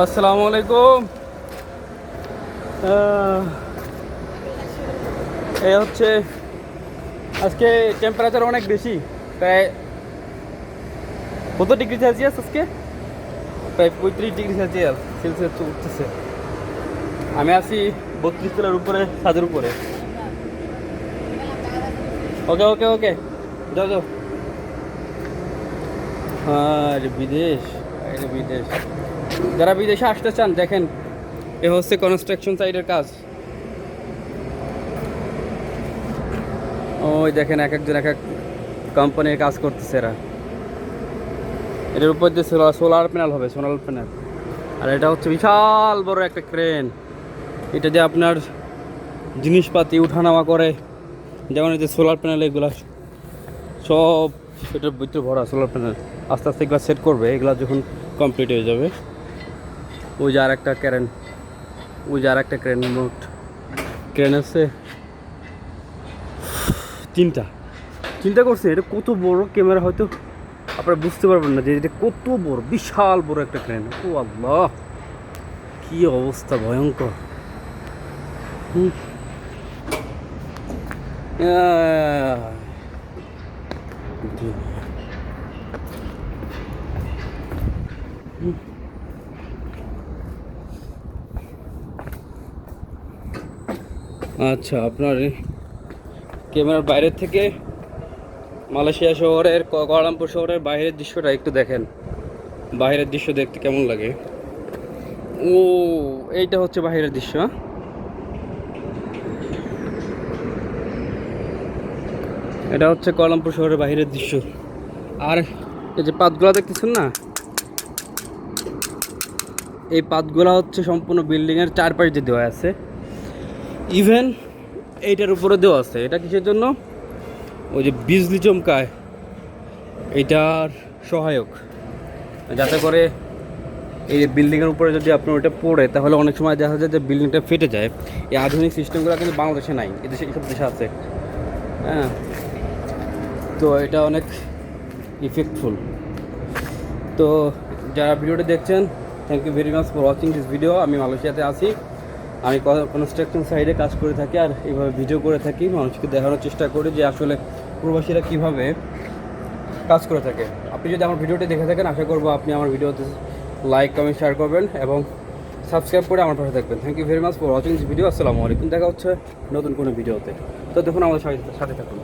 আসসালামু আলাইকুম। এই হচ্ছে আজকে টেম্পারেচার অনেক বেশি, প্রায় কত ডিগ্রি সেলসিয়াস আজকে? প্রায় পঁয়ত্রিশ ডিগ্রি সেলসিয়াস সেলসিয়াস উঠতেছে। আমি আছি বত্রিশ তলার উপরে, ছাদের উপরে। ওকে ওকে ওকে যাও যাও। আর বিদেশ বিদেশ। যারা বিদেশে আসতে চান, দেখেন, এ হচ্ছে কনস্ট্রাকশন সাইডের কাজ। ওই দেখেন, এক একজন এক এক কোম্পানির কাজ করতেছে এরা। এটার উপর দিয়ে সোলার প্যানেল হবে সোলার প্যানেল আর এটা হচ্ছে বিশাল বড় একটা ক্রেন এটা যে আপনার জিনিসপাতি উঠানামা করে। যেমন এই যে সোলার প্যানেল এগুলা, সব এটার ভিতরে ভরা সোলার প্যানেল আস্তে আস্তে এগুলো সেট করবে, এগুলো যখন কমপ্লিট হয়ে যাবে ওই যে আর একটা ক্রেন ওই যে আর একটা ক্রেন মোট। ক্রেন আছে তিনটা। চিন্তা করছে, এটা কত বড় ক্যামেরা হয়তো আপনারা বুঝতে পারবেন না যে এটা কত বড়, বিশাল বড় একটা ক্রেন। ও আল্লাহ, কি অবস্থা ভয়ঙ্কর। হুম। আহ। আচ্ছা আপনার ক্যামেরার বাইরের থেকে মালয়েশিয়া শহরের ক- কুয়ালালামপুর শহরের বাইরের দৃশ্যটা একটু দেখেন। বাইরের দৃশ্য দেখতে কেমন লাগে? ও, এইটা হচ্ছে বাইরের দৃশ্য? এটা হচ্ছে কুয়ালালামপুর শহরের বাইরের দৃশ্য। আর এই যে পাতগুলা দেখতেছেন না? এই পাতগুলা হচ্ছে সম্পূর্ণ বিল্ডিংয়ের চারপাশ দিয়ে দেওয়া আছে। ইভেন এইটার উপরে দেওয়া আছে। এটা কিসের জন্য? ওই যে বিজলি চমকায়। এইটার সহায়ক। যাতে করে এই যে বিল্ডিংয়ের উপরে যদি আপনার ওটা পড়ে, তাহলে অনেক সময় দেখা যায় যে বিল্ডিংটা ফেটে যায়। এই আধুনিক সিস্টেমগুলো কিন্তু বাংলাদেশে নাই। এ এদেশে এইসব দেশে আছে। হ্যাঁ। তো এটা অনেক ইফেক্টফুল তো যারা ভিডিওটা দেখছেন thank you very much for watching this video আমি মালয়েশিয়াতে আছি। আমি কনস্ট্রাকশন সাইডে কাজ করে থাকি আর এইভাবে ভিডিও করে থাকি। মানুষকে দেখানোর চেষ্টা করি যে আসলে প্রবাসীরা কীভাবে কাজ করে থাকে। আপনি যদি আমার ভিডিওটি দেখে থাকেন, আশা করব আপনি আমার ভিডিওতে লাইক কমেন্ট শেয়ার করবেন এবং সাবস্ক্রাইব করে আমার পাশে থাকবেন। Thank you very much for watching this video আসসালামু আলাইকুম। দেখা হচ্ছে নতুন কোনো ভিডিওতে তো দেখুন আমাদের সাথে সাথে থাকুন।